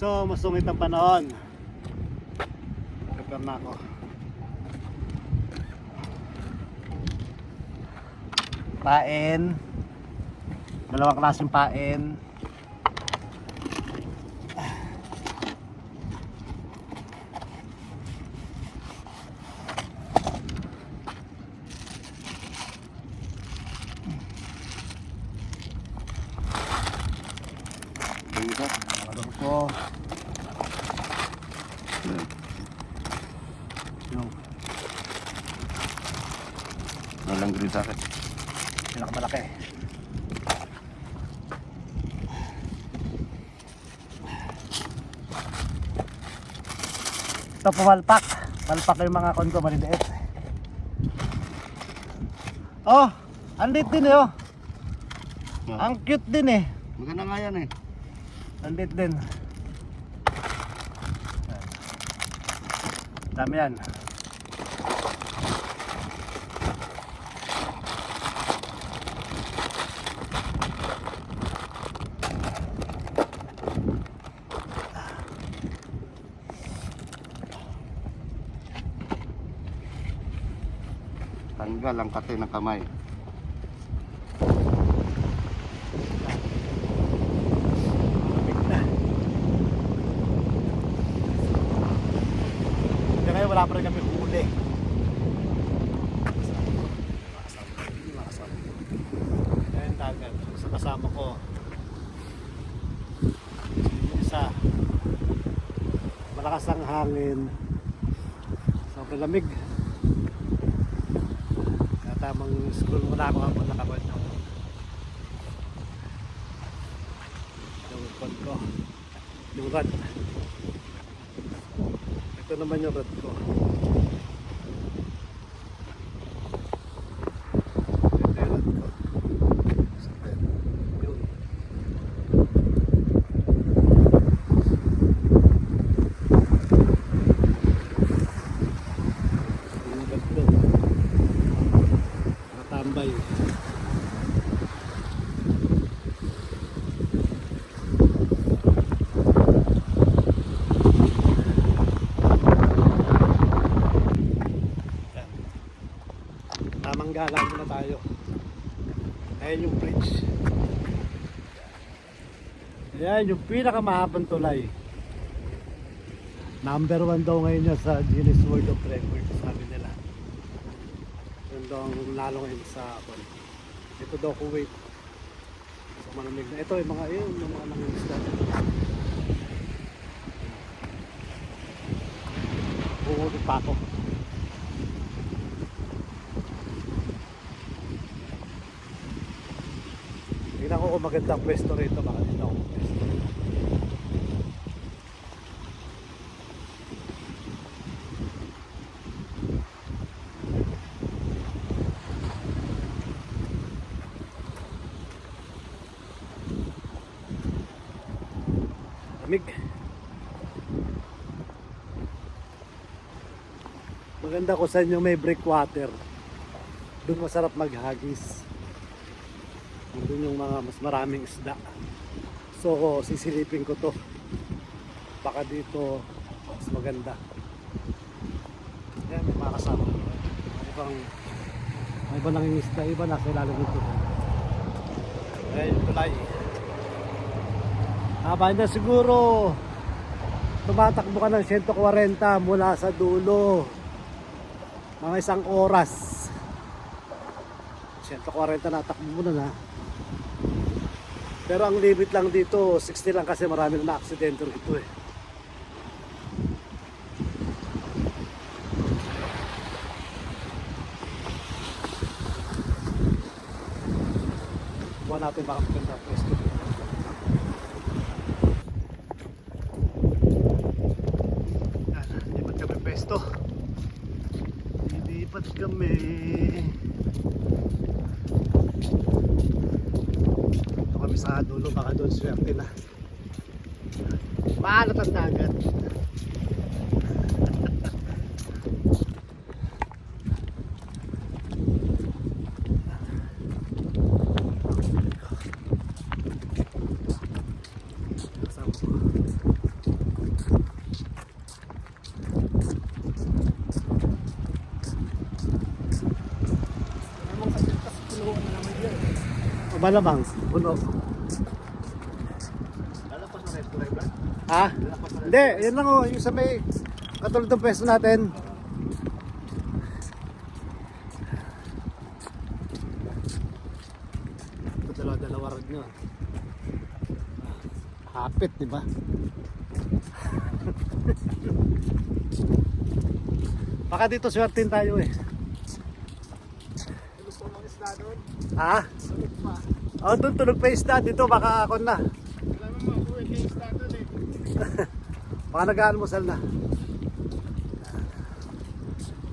So, masungit ang panahon. Prepare na ako. Pain. Dalawang klaseng pain. Yung isa. Ko? Yung Walang green sa akin. pinakamalaki. Ito pumalpak. Palpak yung mga kon ko maliliit. Oh, andit din eh oh. Ang cute din eh. Maganda nga yan eh. Andit din. Dami yan. Tanggal ang kate ng kamay. Wala pa rin kami huli. Ayan dagat. Sa kasama ko. Yung isa. Malakas ang hangin. Sobrang lamig. Kaya tamang school muna ako hapon nakabad. Yung kon ko. Yung. Ito naman yung rod ko. Ito yung rod ko. Yun. Yung rod ko. Nakatambay. Yan. Tamang galang muna tayo. Ayan yung bridge. Ayan yung pinakamahabang tulay. Number one daw ngayon yun sa Guinness World of Records, sabi nila. Yun daw ang lalo ngayon sa Apple. Ito daw Kuwait. So manamig na. Ito yung mga yun, yung mga nangingisda. Uulit pa ako. Tingnan ko kung maganda ang pwesto rito ako pwesto. Lamig. Maganda ko sa inyo may breakwater. Doon masarap maghagis. Doon yung mga mas maraming isda. So, sisilipin ko to. Baka dito mas maganda. Yan, may mga kasama. Ibang, may iba nang isda, iba nasa ilalim nito. Ayan yung tulay. Haba na siguro tumatakbo ka ng 140 mula sa dulo. Mga isang oras. 140 na takbo mo na na. Pero ang limit lang dito, 60 lang kasi marami na aksidente rito eh. Buwan natin baka maganda pwesto. Yan, lipat kami pwesto. Lilipat kami kami sa dulo baka doon swerte na maalat ang dagat Malamang, puno. Ha? Hindi, yun lang oh, yung sa may katulad ng pwesto natin. Ito dalawa-dalawa rin yun. Hapit, di ba? Baka dito swertin tayo eh. Ha? Oh, doon tulog pa isda. Dito baka ako na. Baka nag-aalmusal na.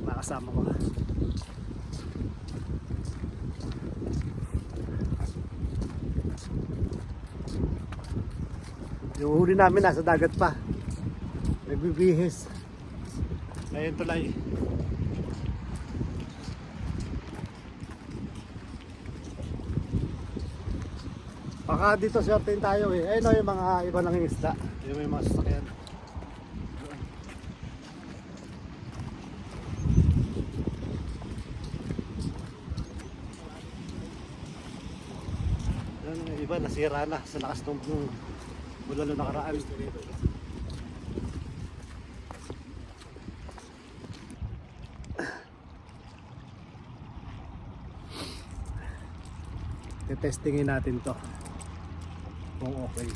Nakasama ko. Yung huli namin nasa dagat pa. Nagbibihis. Ayun tulay. Baka dito swertein tayo eh. Ayun o yung mga iba lang yung isda. Yung may mga sasakyan. Yan, yung iba nasira na sa lakas ng ng bulalo nakaraan. Tetestingin natin to kung okay.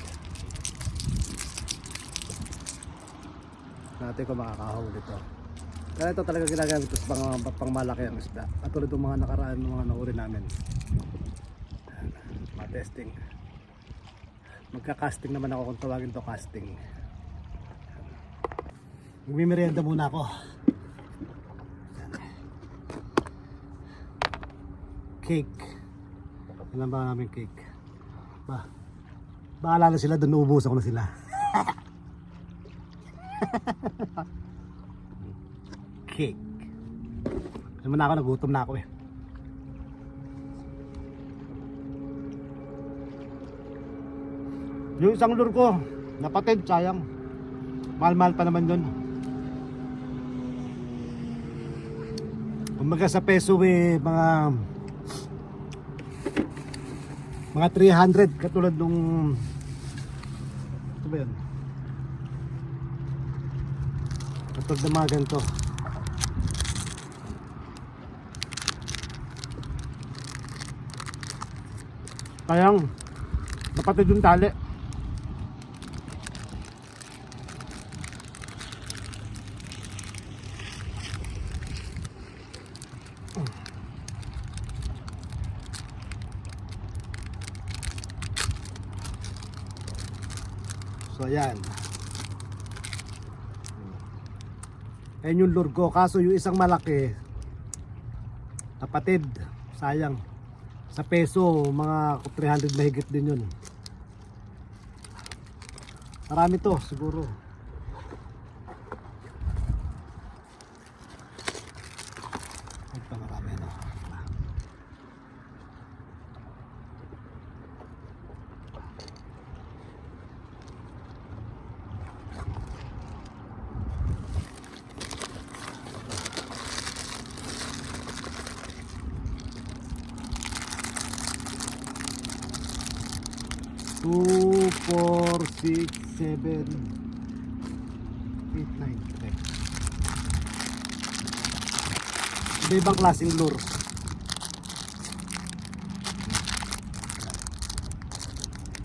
Natin kung makakahuli to. Kaya ito talaga ginagamit sa pang, pang malaki ang isda. At tulad ng mga nakaraan ng mga nahuli namin. Ayan, Mga testing. Magka-casting naman ako kung tawagin to casting. Magmimerienda muna ako. Cake. Alam ba namin cake? Ba, bahala na sila, doon uubusan ko na sila. cake. Alam na ako, nagutom na ako eh. Yung isang lure ko, napatid, sayang. Mahal-mahal pa naman yun. Kumbaga sa peso eh, mga mga 300 katulad nung ito ba yun? Katulad ng mga ganito. Kayang napatid yung tali. So ayan. Ayan yung lure ko. Kaso yung isang malaki, kapatid, sayang. Sa peso, mga 300 mahigit din yun. Marami to, siguro. 4, 6, 7, 8, 9, 10. Iba-ibang klaseng lure.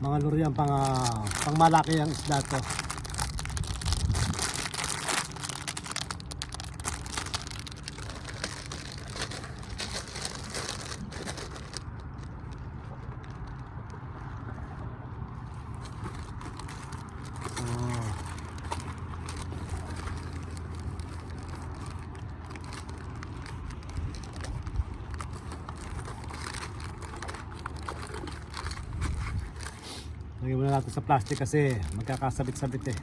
Mga lure yan, pang, uh, pang malaki ang isda to. Sa plastic kasi magkakasabit-sabit eh.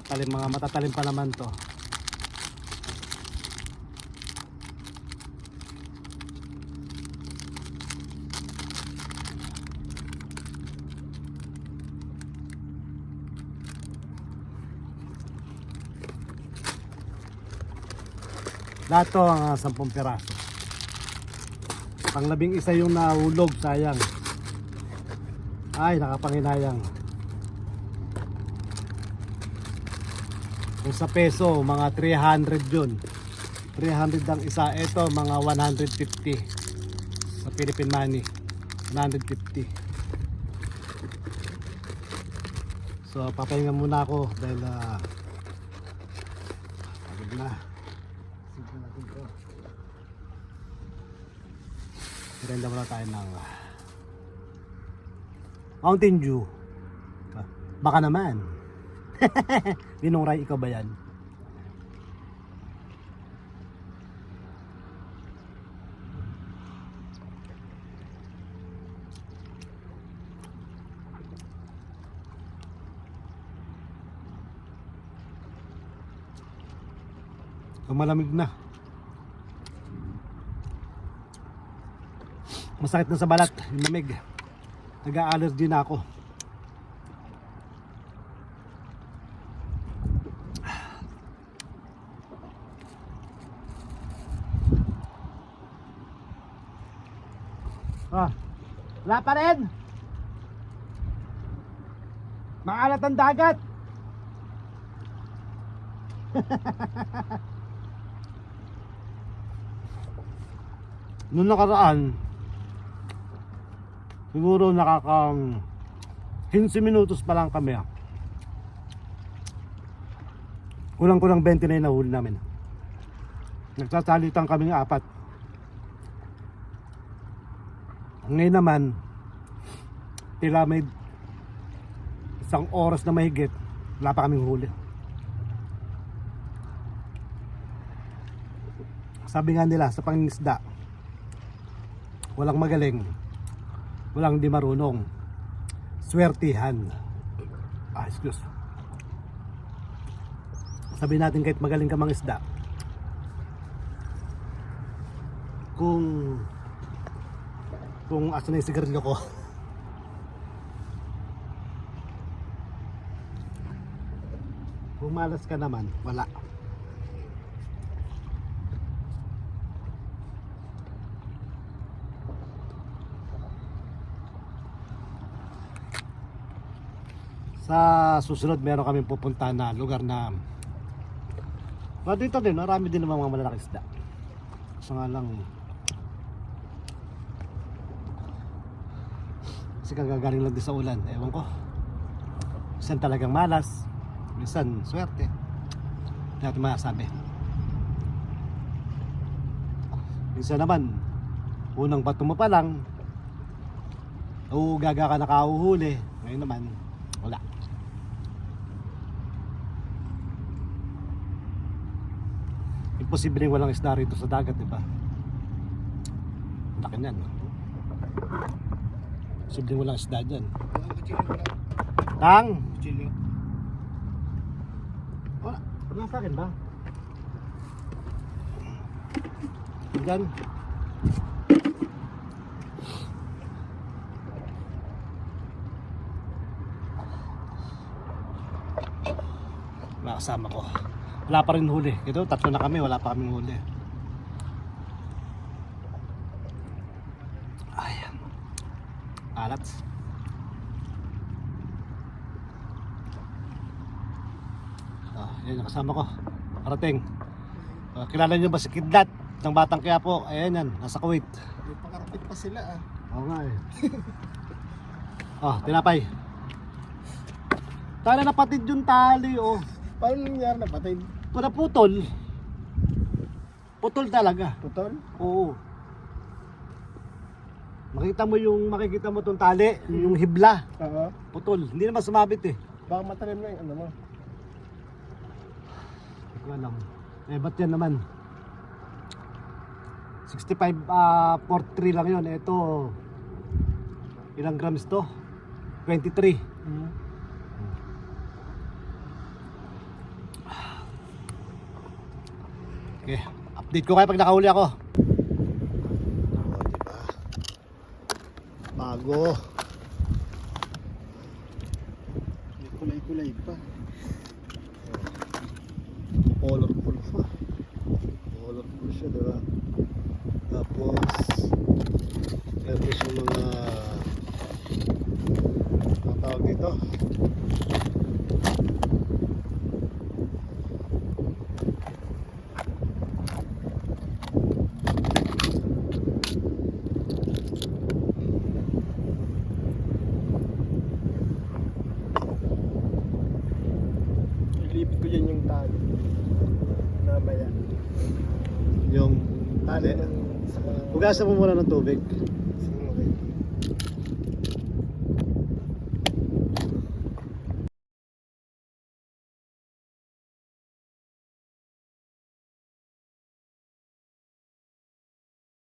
Matalim, mga matatalim pa naman to. Lahat to ang uh, 10 piraso. Panglabing isa yung nahulog, sayang. Ay, nakapanginayang. Kung sa peso, mga 300 yun. 300 ang isa. Ito, mga 150. Sa Philippine money. 150. So, papahinga muna ako dahil ah, pagod na. Mirenda muna tayo ng ah, Mountain Dew. Baka naman. Ninong Ray, ikaw ba yan? Malamig na. Masakit na sa balat, yung lamig. Nag-allergy na ako. Ah, wala pa rin. Maalat ang dagat. Noong nakaraan, siguro nakaka 15 minutos pa lang kami ah. Kulang-kulang 20 na yung nahuli namin. Nagsasalitan kami ng apat. Ngayon naman, tila may isang oras na mahigit, wala pa kaming huli. Sabi nga nila sa pangingisda, walang magaling, walang di marunong. Swertihan. Ah, excuse. Sabi natin kahit magaling ka mangisda, kung kung asa na yung sigarilyo ko. Kung malas ka naman, wala. Sa susunod meron kami pupunta na lugar na Ah, dito din, marami din naman mga malalaking isda. Kaso nga lang Kasi kagagaling lang din sa ulan. Ewan ko. Minsan talagang malas. Minsan swerte. Hindi natin masasabi. Minsan naman, unang bato mo pa lang, uugaga ka nakauhuli. Ngayon naman, wala. Imposible walang isda rito sa dagat, di ba? Laki niyan. Posibleng walang isda dyan. Tang! Wala. Wala sa akin ba? Dyan. Mga kasama ko. Wala pa rin huli. Ito, tatlo na kami. Wala pa kaming huli. Ayan. Alat. Ah, yan kasama ko. Parating. Ah, kilala niyo ba si Kidlat ng Batang Quiapo? Ayan yan, nasa Kuwait. May pakarapit pa sila ah. Oo nga eh. ah, tinapay. Tala napatid yung tali oh. Paano nangyari na patay? Para putol. Putol talaga. Putol? Oo. Makita mo yung makikita mo tong tali, yung hibla, Oo. putol. Hindi naman sumabit eh. Baka matalim na yung ano mo. Hindi ko alam. Eh, ba't yan naman? 65, ah, 43 lang yun. Ito, ilang grams to? 23. Hmm. Okay, update ko kayo pag nakahuli ako. Oo, di ba? Bago. May kulay-kulay pa. Colorful pa. Colorful siya, di ba? Tapos, dito. Ilipit ko dyan yung tali. Mamaya. Yung Tali tali. ng sa Hugasan mo muna ng tubig.